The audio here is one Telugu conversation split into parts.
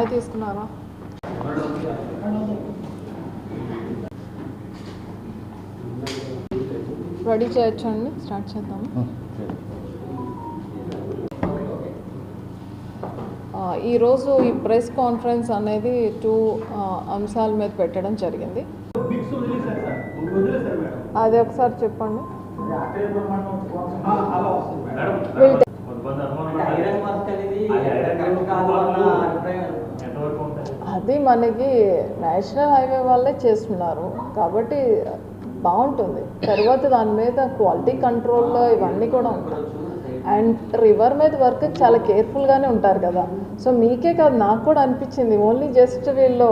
చాయ్ తీసుకున్నారా? రెడీ చేయొచ్చండి స్టార్ట్ చేద్దాము. ఆ, ఈరోజు ఈ ప్రెస్ కాన్ఫరెన్స్ అనేది టూ అంశాల మీద పెట్టడం జరిగింది. అది ఒకసారి చెప్పండి. అది మనకి నేషనల్ హైవే వాళ్ళే చేస్తున్నారు. కాబట్టి బాగుంటుంది. తర్వాత దాని మీద క్వాలిటీ కంట్రోల్లో ఇవన్నీ కూడా ఉంటాయి. అండ్ రివర్ మీద వర్క్ చాలా కేర్ఫుల్గానే ఉంటారు కదా. సో మీకే కాదు నాకు కూడా అనిపించింది. ఓన్లీ జస్ట్ వీళ్ళు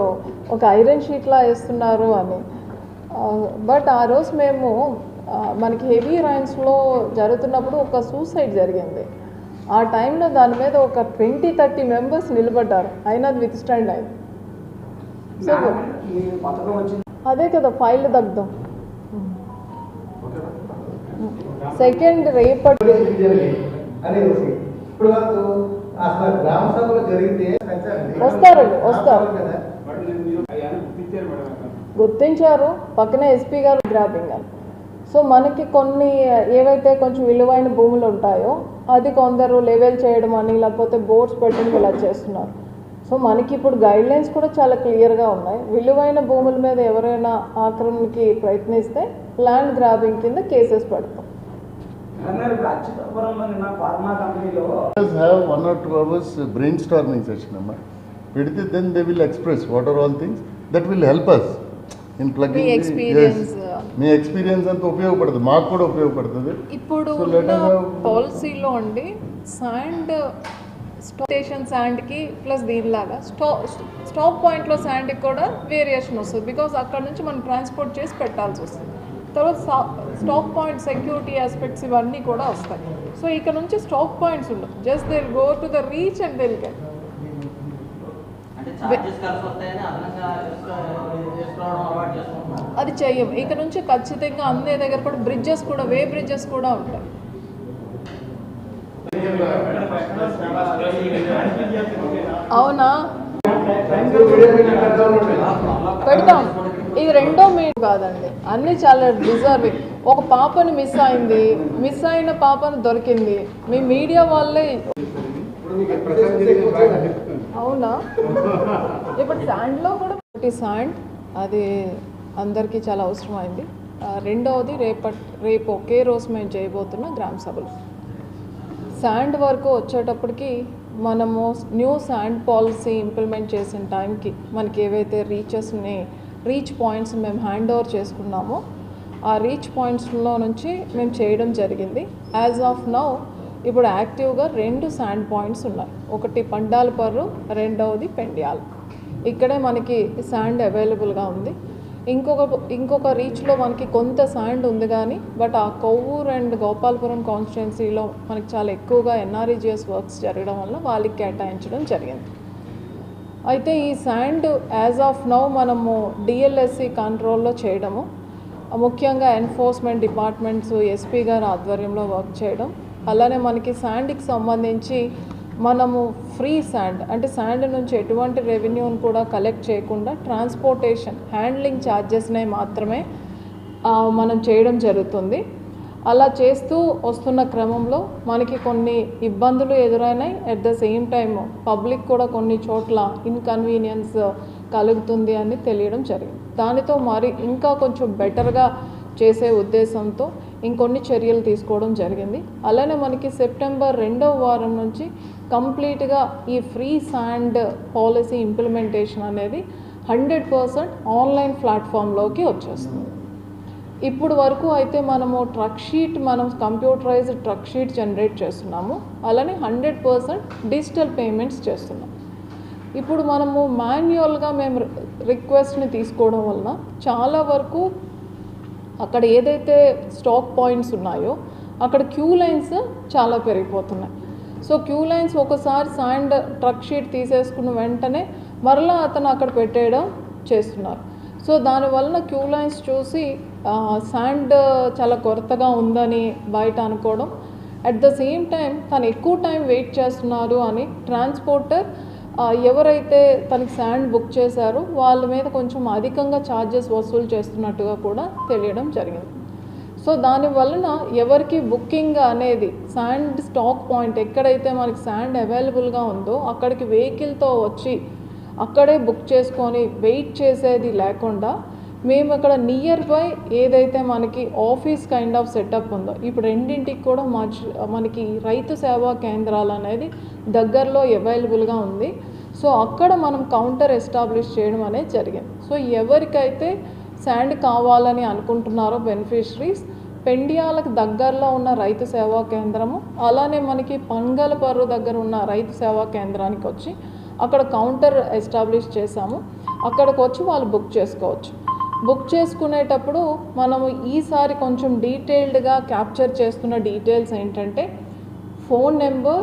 ఒక ఐరన్ షీట్లా వేస్తున్నారు అని. బట్ ఆ రోజు మేము మనకి హెవీ రైన్స్లో జరుగుతున్నప్పుడు ఒక సూసైడ్ జరిగింది. ఆ టైంలో దాని మీద ఒక ట్వంటీ థర్టీ మెంబర్స్ నిలబడ్డారు. అయినా అది విత్ స్టాండ్ అయింది సో ఈ పథకం వచ్చింది అదే కదా ఫైల్ దగ్ధం సెకండ్ రేపటి. వస్తారండి, వస్తారు. గుర్తించారు. పక్కనే ఎస్పీ గారు గ్రాబింగ్ అని. సో మనకి కొన్ని ఏవైతే కొంచెం విలువైన భూములు ఉంటాయో అది కొందరు లెవెల్ చేయడం అని లేకపోతే బోర్డ్స్ పెట్టడం ఇలా చేస్తున్నారు. సో మనకి ఇప్పుడు గైడ్ లైన్స్ కూడా చాలా క్లియర్గా ఉన్నాయి. విలువైన భూముల మీద ఎవరైనా ఆక్రమణకి ప్రయత్నిస్తే ల్యాండ్ గ్రాబింగ్ కింద కేసెస్ పెడతాం have one or two hours uh, brainstorming session, Amma. పెడితే then they will express what are all things that will help us in plugging me experience అంతా ఉపయోగపడుతుంది మాకు కూడా ఉపయోగపడుతుంది. ఇప్పుడు పాలసీలో అండి శాండ్ స్టేషన్ శాండ్కి ప్లస్ దీనిలాగా. స్టా స్టాప్ పాయింట్లో శాండ్కి కూడా వేరియేషన్ వస్తుంది. బికాస్ అక్కడ నుంచి మనం ట్రాన్స్పోర్ట్ చేసి పెట్టాల్సి వస్తుంది. తర్వాత స్టాప్ పాయింట్ సెక్యూరిటీ ఆస్పెక్ట్స్ ఇవన్నీ కూడా వస్తాయి. సో ఇక్కడ నుంచి స్టాప్ పాయింట్స్ ఉండవు. Just we'll go to the reach and we'll get అది చెయ్యం. ఇక్కడ నుంచి ఖచ్చితంగా అందే దగ్గర కూడా బ్రిడ్జెస్ కూడా వే బ్రిడ్జెస్ కూడా ఉంటాయి. అవునా? పెడతాం. ఇది రెండో మీట్ కాదండి. అన్ని చాలా డిజర్వింగ్ ఒక పాపను మిస్ అయింది. మిస్ అయిన పాపను దొరికింది. మీ మీడియా వాళ్ళే అవునా? ఇప్పుడు శాండ్లో కూడా ఒకటి శాండ్ అది అందరికీ చాలా అవసరమైంది. రెండవది రేపట్ రేపు ఒకే రోజు మేము చేయబోతున్న గ్రామ సభలు. శాండ్ వరకు వచ్చేటప్పటికి మనము న్యూ శాండ్ పాలసీ ఇంప్లిమెంట్ చేసిన టైంకి మనకి ఏవైతే రీచెస్ని రీచ్ పాయింట్స్ మేము హ్యాండ్ ఓవర్ చేసుకున్నామో ఆ రీచ్ పాయింట్స్లో నుంచి మేము చేయడం జరిగింది. యాజ్ ఆఫ్ నౌ ఇప్పుడు యాక్టివ్గా రెండు శాండ్ పాయింట్స్ ఉన్నాయి. ఒకటి పండాలపర్రు రెండవది పెండ్యాల్. ఇక్కడే మనకి శాండ్ అవైలబుల్గా ఉంది. ఇంకొక ఇంకొక రీచ్లో మనకి కొంత శాండ్ ఉంది కానీ బట్ ఆ కొవ్వూరు అండ్ గోపాలపురం కాన్స్టిట్యున్సీలో మనకి చాలా ఎక్కువగా ఎన్ఆర్ఈజిఎస్ వర్క్స్ జరగడం వల్ల వాళ్ళకి కేటాయించడం జరిగింది. అయితే ఈ శాండ్ యాజ్ ఆఫ్ నౌ మనము డిఎల్ఎస్సి కంట్రోల్లో చేయడము ముఖ్యంగా ఎన్ఫోర్స్మెంట్ డిపార్ట్మెంట్స్ ఎస్పీ గారి ఆధ్వర్యంలో వర్క్ చేయడం అలానే మనకి శాండ్కి సంబంధించి మనము ఫ్రీ శాండ్ అంటే శాండ్ నుంచి ఎటువంటి రెవెన్యూని కూడా కలెక్ట్ చేయకుండా ట్రాన్స్పోర్టేషన్ హ్యాండ్లింగ్ ఛార్జెస్నే మాత్రమే మనం చేయడం జరుగుతుంది. అలా చేస్తూ వస్తున్న క్రమంలో మనకి కొన్ని ఇబ్బందులు ఎదురైనాయి. At the same time public కూడా కొన్ని చోట్ల ఇన్కన్వీనియన్స్ కలుగుతుంది అని తెలియడం జరిగింది. దానితో మరి ఇంకా కొంచెం బెటర్గా చేసే ఉద్దేశంతో ఇంకొన్ని చర్యలు తీసుకోవడం జరిగింది. అలానే మనకి సెప్టెంబర్ రెండవ వారం నుంచి కంప్లీట్గా ఈ ఫ్రీ శాండ్ పాలసీ ఇంప్లిమెంటేషన్ అనేది హండ్రెడ్ పర్సెంట్ ఆన్లైన్ ప్లాట్ఫామ్లోకి వచ్చేస్తుంది. ఇప్పుడు వరకు అయితే మనము ట్రక్ షీట్ మనం కంప్యూటరైజ్డ్ ట్రక్ షీట్ జనరేట్ చేస్తున్నాము. అలానే హండ్రెడ్ పర్సెంట్ డిజిటల్ పేమెంట్స్ చేస్తున్నాం. ఇప్పుడు మనము మాన్యువల్గా మేము రిక్వెస్ట్ని తీసుకోవడం వలన చాలా వరకు అక్కడ ఏదైతే స్టాక్ పాయింట్స్ ఉన్నాయో అక్కడ క్యూ లైన్స్ చాలా పెరిగిపోతున్నాయి. సో క్యూ లైన్స్ ఒకసారి శాండ్ ట్రక్ షీట్ తీసేసుకున్న వెంటనే మరలా అతను అక్కడ పెట్టేయడం చేస్తున్నారు. సో దానివలన క్యూ లైన్స్ చూసి శాండ్ చాలా కొరతగా ఉందని బయట అనుకోవడం. అట్ ద సేమ్ టైం తను ఎక్కువ టైం వెయిట్ చేస్తున్నారు అని ట్రాన్స్పోర్టర్ ఎవరైతే తనకి శాండ్ బుక్ చేశారో వాళ్ళ మీద కొంచెం అధికంగా ఛార్జెస్ వసూలు చేస్తున్నట్టుగా కూడా తెలియడం జరిగింది. సో దాని వలన ఎవరికి బుకింగ్ అనేది శాండ్ స్టాక్ పాయింట్ ఎక్కడైతే మనకి శాండ్ అవైలబుల్గా ఉందో అక్కడికి వెహికల్తో వచ్చి అక్కడే బుక్ చేసుకొని వెయిట్ చేసేది లేకుండా మేము ఇక్కడ నియర్ బై ఏదైతే మనకి ఆఫీస్ కైండ్ ఆఫ్ సెటప్ ఉందో ఇప్పుడు రెండింటికి కూడా మా మనకి రైతు సేవా కేంద్రాలు అనేది దగ్గరలో అవైలబుల్గా ఉంది. సో అక్కడ మనం కౌంటర్ ఎస్టాబ్లిష్ చేయడం అనేది జరిగింది. సో ఎవరికైతే శాండ్ కావాలని అనుకుంటున్నారో బెనిఫిషరీస్ పెండియాలకు దగ్గరలో ఉన్న రైతు సేవా కేంద్రము అలానే మనకి పంగలపర్రు దగ్గర ఉన్న రైతు సేవా కేంద్రానికి వచ్చి అక్కడ కౌంటర్ ఎస్టాబ్లిష్ చేశాము. అక్కడికి వచ్చి వాళ్ళు బుక్ చేసుకోవచ్చు. బుక్ చేసుకునేటప్పుడు మనము ఈసారి కొంచెం డీటెయిల్డ్గా క్యాప్చర్ చేస్తున్న డీటెయిల్స్ ఏంటంటే ఫోన్ నెంబర్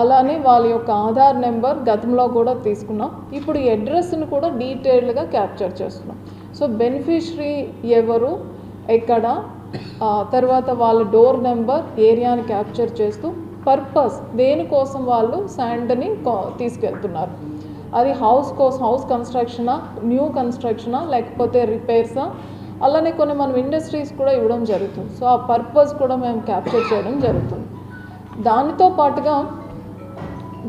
అలానే వాళ్ళ యొక్క ఆధార్ నెంబర్ గతంలో కూడా తీసుకున్నాం. ఇప్పుడు అడ్రస్ని కూడా డీటెయిల్డ్గా క్యాప్చర్ చేస్తున్నాం. సో బెనిఫిషరీ ఎవరు? ఎక్కడ? తర్వాత వాళ్ళ డోర్ నెంబర్ ఏరియాని క్యాప్చర్ చేస్తూ పర్పస్ దేనికోసం వాళ్ళు శాండ్ని తీసుకెళ్తున్నారు? అది హౌస్ కోసం హౌస్ కన్స్ట్రక్షనా న్యూ కన్స్ట్రక్షనా లేకపోతే రిపేర్సా? అలానే కొన్ని మనం ఇండస్ట్రీస్ కూడా ఇవ్వడం జరుగుతుంది. సో ఆ పర్పస్ కూడా మేము క్యాప్చర్ చేయడం జరుగుతుంది. దానితో పాటుగా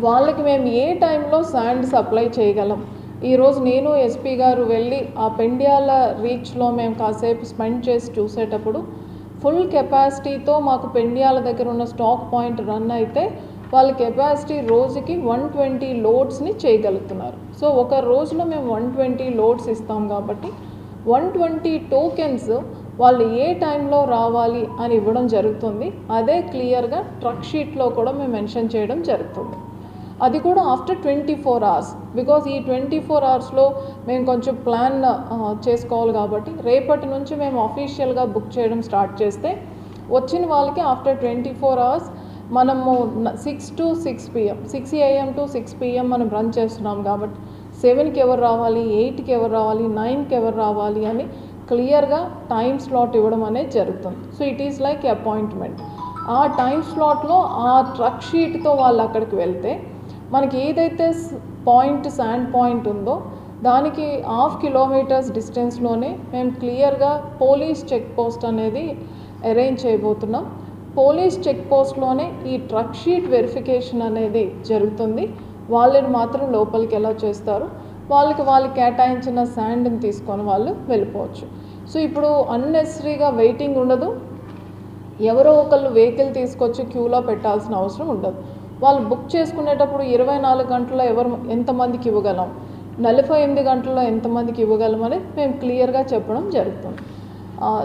వాళ్ళకి మేము ఏ టైంలో శాండ్ సప్లై చేయగలం? ఈరోజు నేను ఎస్పీ గారు వెళ్ళి ఆ పెండ్యాల రీచ్లో మేము కాసేపు స్పెండ్ చేసి చూసేటప్పుడు ఫుల్ కెపాసిటీతో మాకు పెండ్యాల దగ్గర ఉన్న స్టాక్ పాయింట్ రన్ అయితే వాళ్ళ కెపాసిటీ రోజుకి వన్ ట్వంటీ లోడ్స్ని చేయగలుగుతున్నారు. సో ఒక రోజులో మేము వన్ ట్వంటీ లోడ్స్ ఇస్తాం కాబట్టి వన్ ట్వంటీ టోకెన్స్ వాళ్ళు ఏ టైంలో రావాలి అని ఇవ్వడం జరుగుతుంది. అదే క్లియర్గా ట్రక్ షీట్లో కూడా మేము మెన్షన్ చేయడం జరుగుతుంది. అది కూడా after twenty four hours because ఈ ట్వంటీ ఫోర్ అవర్స్లో మేము కొంచెం ప్లాన్ చేసుకోవాలి కాబట్టి రేపటి నుంచి మేము అఫీషియల్గా బుక్ చేయడం స్టార్ట్ చేస్తే వచ్చిన వాళ్ళకి ఆఫ్టర్ ట్వంటీ ఫోర్ అవర్స్ మనము six to six PM six AM to six PM మనం రన్ చేస్తున్నాం కాబట్టి సెవెన్కి ఎవరు రావాలి ఎయిట్కి ఎవరు రావాలి నైన్కి ఎవరు రావాలి అని క్లియర్గా టైం స్లాట్ ఇవ్వడం అనేది జరుగుతుంది. So it is like appointment ఆ టైం స్లాట్లో ఆ ట్రక్ షీట్తో వాళ్ళు అక్కడికి వెళ్తే మనకి ఏదైతే పాయింట్ శాండ్ పాయింట్ ఉందో దానికి హాఫ్ కిలోమీటర్స్ డిస్టెన్స్లోనే మేము క్లియర్గా పోలీస్ చెక్ పోస్ట్ అనేది అరేంజ్ చేయబోతున్నాం. పోలీస్ చెక్ పోస్ట్లోనే ఈ ట్రక్ షీట్ వెరిఫికేషన్ అనేది జరుగుతుంది. వాళ్ళని మాత్రం లోపలికి ఎలా చేస్తారు? వాళ్ళకి వాళ్ళు కేటాయించిన శాండ్ని తీసుకొని వాళ్ళు వెళ్ళిపోవచ్చు. సో ఇప్పుడు అన్నెసరీగా వెయిటింగ్ ఉండదు. ఎవరో ఒకళ్ళు వెహికల్ తీసుకొచ్చి క్యూలో పెట్టాల్సిన అవసరం ఉండదు. వాళ్ళు బుక్ చేసుకునేటప్పుడు ఇరవై నాలుగు గంటల్లో ఎవరు ఎంతమందికి ఇవ్వగలం? నలభై ఎనిమిది గంటల్లో ఎంతమందికి ఇవ్వగలం అని మేము క్లియర్గా చెప్పడం జరుగుతుంది.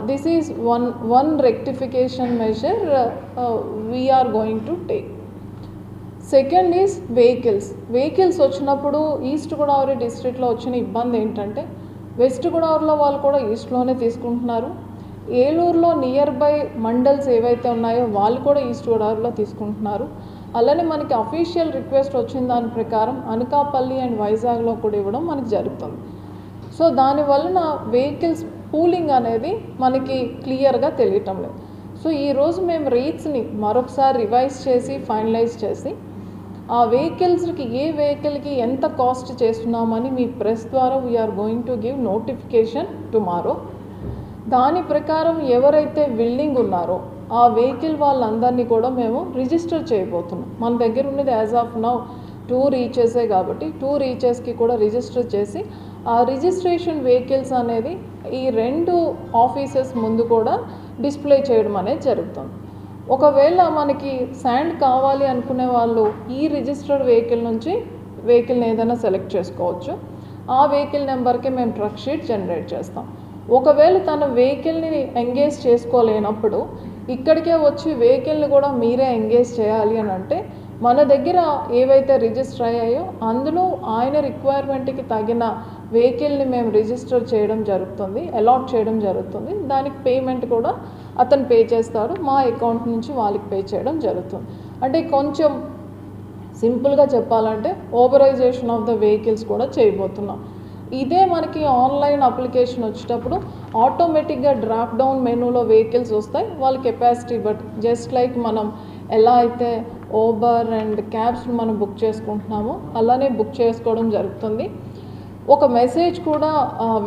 This is one one rectification measure we are going to take second is vehicles vehicles వచ్చినప్పుడు ఈస్ట్ గోదావరి డిస్ట్రిక్ట్లో వచ్చిన ఇబ్బంది ఏంటంటే వెస్ట్ గోదావరిలో వాళ్ళు కూడా ఈస్ట్లోనే తీసుకుంటున్నారు. ఏలూరులో నియర్ బై మండల్స్ ఏవైతే ఉన్నాయో వాళ్ళు కూడా ఈస్ట్ గోదావరిలో తీసుకుంటున్నారు. అలానే మనకి అఫీషియల్ రిక్వెస్ట్ వచ్చిన దాని ప్రకారం అనకాపల్లి అండ్ వైజాగ్లో కూడా ఇవ్వడం మనకి జరుగుతుంది. సో దాని వలన వెహికల్స్ పూలింగ్ అనేది మనకి క్లియర్గా తెలియటం లేదు. సో ఈరోజు మేము రేట్స్ని మరొకసారి రివైజ్ చేసి ఫైనలైజ్ చేసి ఆ వెహికల్స్కి ఏ వెహికల్కి ఎంత కాస్ట్ చేస్తున్నామని మీ ప్రెస్ ద్వారా we are going to give notification tomorrow దాని ప్రకారం ఎవరైతే బిల్డింగ్ ఉన్నారో ఆ వెహికల్ వాళ్ళందరినీ కూడా మేము రిజిస్టర్ చేయబోతున్నాం. మన దగ్గర ఉన్నది యాజ్ ఆఫ్ నౌ టూ రీచెసే కాబట్టి టూ రీచెస్కి కూడా రిజిస్టర్ చేసి ఆ రిజిస్ట్రేషన్ వెహికల్స్ అనేది ఈ రెండు ఆఫీసెస్ ముందు కూడా డిస్ప్లే చేయడం అనేది జరుగుతుంది. ఒకవేళ మనకి శాండ్ కావాలి అనుకునే వాళ్ళు ఈ రిజిస్టర్డ్ వెహికల్ నుంచి వెహికల్ని ఏదైనా సెలెక్ట్ చేసుకోవచ్చు. ఆ వెహికల్ నెంబర్కి మేము ట్రక్ షీట్ జనరేట్ చేస్తాం. ఒకవేళ తన వెహికల్ని ఎంగేజ్ చేసుకోలేనప్పుడు ఇక్కడికే వచ్చి వెహికల్ని కూడా మీరే ఎంగేజ్ చేయాలి అని అంటే మన దగ్గర ఏవైతే రిజిస్టర్ అయ్యాయో అందులో ఆయన రిక్వైర్మెంట్కి తగిన వెహికల్ని మేము రిజిస్టర్ చేయడం జరుగుతుంది అలాట్ చేయడం జరుగుతుంది. దానికి పేమెంట్ కూడా అతను పే చేస్తాడు మా అకౌంట్ నుంచి వాళ్ళకి పే చేయడం జరుగుతుంది. అంటే కొంచెం సింపుల్గా చెప్పాలంటే ఓవరైజేషన్ ఆఫ్ ద వెహికల్స్ కూడా చేయబోతున్నాం. ఇదే మనకి ఆన్లైన్ అప్లికేషన్ వచ్చేటప్పుడు ఆటోమేటిక్గా డ్రాప్ డౌన్ మెనూలో వెహికల్స్ వస్తాయి వాళ్ళ కెపాసిటీ బట్ జస్ట్ లైక్ మనం ఎలా అయితే ఓబర్ అండ్ క్యాబ్స్ మనం బుక్ చేసుకుంటున్నామో అలానే బుక్ చేసుకోవడం జరుగుతుంది. ఒక మెసేజ్ కూడా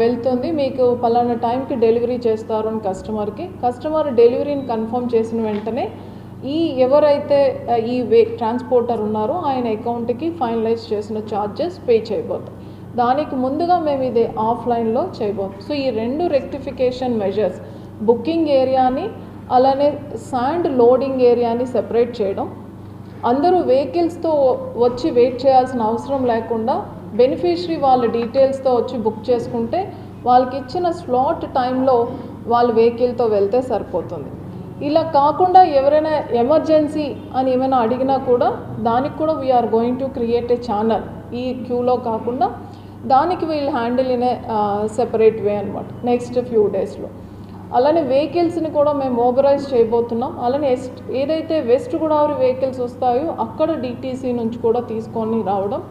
వెళ్తుంది. మీకు పలానా టైంకి డెలివరీ చేస్తారు అని కస్టమర్కి. కస్టమర్ డెలివరీని కన్ఫర్మ్ చేసిన వెంటనే ఈ ఎవరైతే ఈ వే ట్రాన్స్పోర్టర్ ఉన్నారో ఆయన అకౌంట్కి ఫైనలైజ్ చేసిన ఛార్జెస్ పే చేయబోతాం దానికి ముందుగా మేము ఇది ఆఫ్లైన్లో చేయబోం సో ఈ రెండు రెక్టిఫికేషన్ మెజర్స్ బుకింగ్ ఏరియాని అలానే శాండ్ లోడింగ్ ఏరియాని సెపరేట్ చేయడం. అందరూ వెహికల్స్తో వచ్చి వెయిట్ చేయాల్సిన అవసరం లేకుండా బెనిఫిషరీ వాళ్ళ డీటెయిల్స్తో వచ్చి బుక్ చేసుకుంటే వాళ్ళకి ఇచ్చిన స్లాట్ టైంలో వాళ్ళ వెహికల్తో వెళ్తే సరిపోతుంది. ఇలా కాకుండా ఎవరైనా ఎమర్జెన్సీ అని ఏమైనా అడిగినా కూడా దానికి కూడా we are going to create a channel ఈ క్యూలో కాకుండా దానికి వీళ్ళు హ్యాండిల్ ఇన్ సెపరేట్ వే అనమాట నెక్స్ట్ ఫ్యూ డేస్లో అలానే వెహికల్స్ని కూడా మేము మోబరైజ్ చేయబోతున్నాం. అలానే ఎస్ట్ ఏదైతే వెస్ట్ గోదావరి వెహికల్స్ వస్తాయో అక్కడ డిటీసీ నుంచి కూడా తీసుకొని రావడం.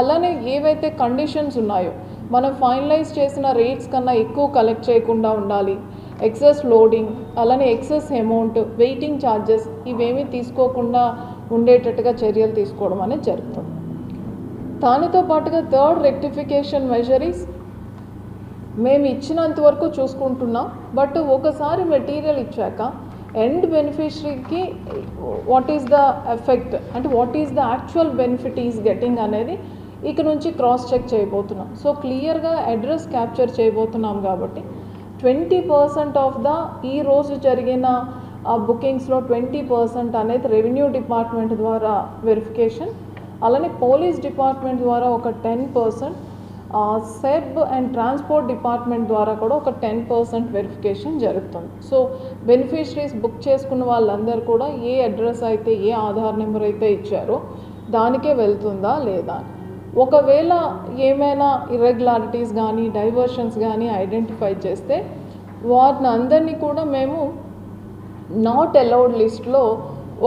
అలానే ఏవైతే కండిషన్స్ ఉన్నాయో మనం ఫైనలైజ్ చేసిన రేట్స్ కన్నా ఎక్కువ కలెక్ట్ చేయకుండా ఉండాలి. ఎక్సెస్ లోడింగ్ అలానే ఎక్సెస్ అమౌంట్ వెయిటింగ్ ఛార్జెస్ ఇవేమీ తీసుకోకుండా ఉండేటట్టుగా చర్యలు తీసుకోవడం అనేది జరుగుతుంది. దానితో పాటుగా థర్డ్ రెక్టిఫికేషన్ మెజరీస్ మేము ఇచ్చినంత వరకు చూసుకుంటున్నాం. బట్ ఒకసారి మెటీరియల్ ఇచ్చాక ఎండ్ బెనిఫిషరీకి వాట్ ఈస్ ద ఎఫెక్ట్ అంటే what is the actual benefit is getting అనేది ఇక నుంచి క్రాస్ చెక్ చేయబోతున్నాం. సో క్లియర్గా అడ్రస్ క్యాప్చర్ చేయబోతున్నాం కాబట్టి ట్వంటీ పర్సెంట్ ఆఫ్ ద ఈ రోజు జరిగిన బుకింగ్స్లో ట్వంటీ పర్సెంట్ అనేది రెవెన్యూ డిపార్ట్మెంట్ ద్వారా వెరిఫికేషన్ అలానే పోలీస్ డిపార్ట్మెంట్ ద్వారా ఒక ten percent SEB and transport department ద్వారా కూడా ఒక టెన్ పర్సెంట్ వెరిఫికేషన్ జరుగుతుంది. సో బెనిఫిషరీస్ బుక్ చేసుకున్న వాళ్ళందరూ కూడా ఏ అడ్రస్ అయితే ఏ ఆధార్ నెంబర్ అయితే ఇచ్చారో దానికే వెళ్తుందా లేదా? ఒకవేళ ఏమైనా ఇర్రెగ్యులారిటీస్ కానీ డైవర్షన్స్ కానీ ఐడెంటిఫై చేస్తే వాటిని అందరినీ కూడా మేము నాట్ అలౌడ్ లిస్ట్లో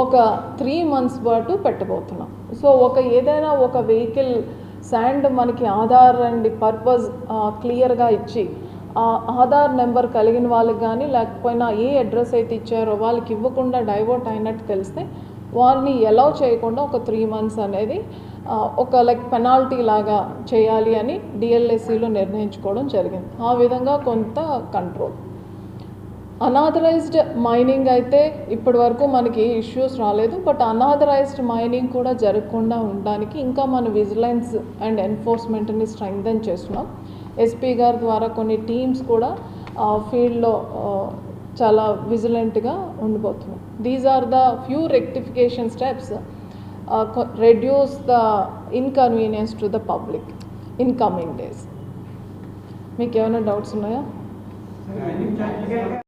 ఒక త్రీ మంత్స్ పాటు పెట్టబోతున్నాం. సో ఒక ఏదైనా ఒక వెహికల్ శాండ్ మనకి ఆధార్ అండ్ పర్పస్ క్లియర్గా ఇచ్చి ఆ ఆధార్ నెంబర్ కలిగిన వాళ్ళకి కానీ లేకపోయినా ఏ అడ్రస్ అయితే ఇచ్చారో వాళ్ళకి ఇవ్వకుండా డైవర్ట్ అయినట్టు తెలిస్తే వారిని ఎలా చేయకుండా ఒక త్రీ మంత్స్ అనేది ఒక లైక్ పెనాల్టీ లాగా చేయాలి అని డిఎల్ఎస్సిలో నిర్ణయించుకోవడం జరిగింది. ఆ విధంగా కొంత కంట్రోల్ అనాథరైజ్డ్ మైనింగ్ అయితే ఇప్పటి వరకు మనకి ఇష్యూస్ రాలేదు బట్ అనాథరైజ్డ్ మైనింగ్ కూడా జరగకుండా ఉండడానికి ఇంకా మన విజిలెన్స్ అండ్ ఎన్ఫోర్స్మెంట్ని స్ట్రెంగ్థన్ చేస్తున్నాం. ఎస్పీ గారి ద్వారా కొన్ని టీమ్స్ కూడా ఫీల్డ్లో చాలా విజిలెంట్గా ఉండిపోతున్నాం. These are the few rectification steps reduce the inconvenience to the public in coming days మీకు ఏమైనా డౌట్స్ ఉన్నాయా?